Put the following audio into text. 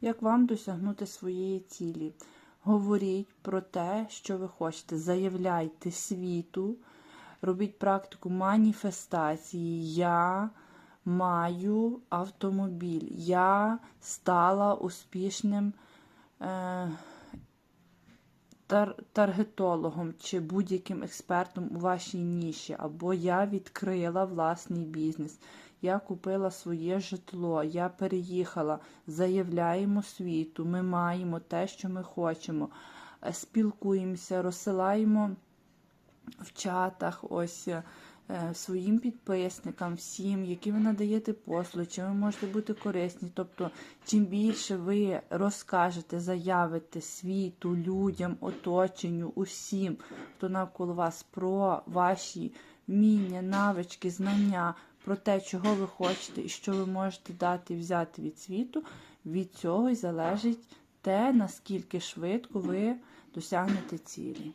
як вам досягнути своєї цілі. Говоріть про те, що ви хочете. Заявляйте світу, робіть практику маніфестації. Я маю автомобіль. Я стала успішним е, тар- таргетологом чи будь-яким експертом у вашій ніші. Або я відкрила власний бізнес. Я купила своє житло, я переїхала, заявляємо світу, ми маємо те, що ми хочемо, е, спілкуємося, розсилаємо в чатах ось е, своїм підписникам, всім, які ви надаєте послуги, чи ви можете бути корисні. Тобто, чим більше ви розкажете, заявите світу, людям, оточенню, усім, хто навколо вас про ваші вміння, навички, знання, про те, чого ви хочете і що ви можете дати і взяти від світу, від цього й залежить те, наскільки швидко ви досягнете цілі.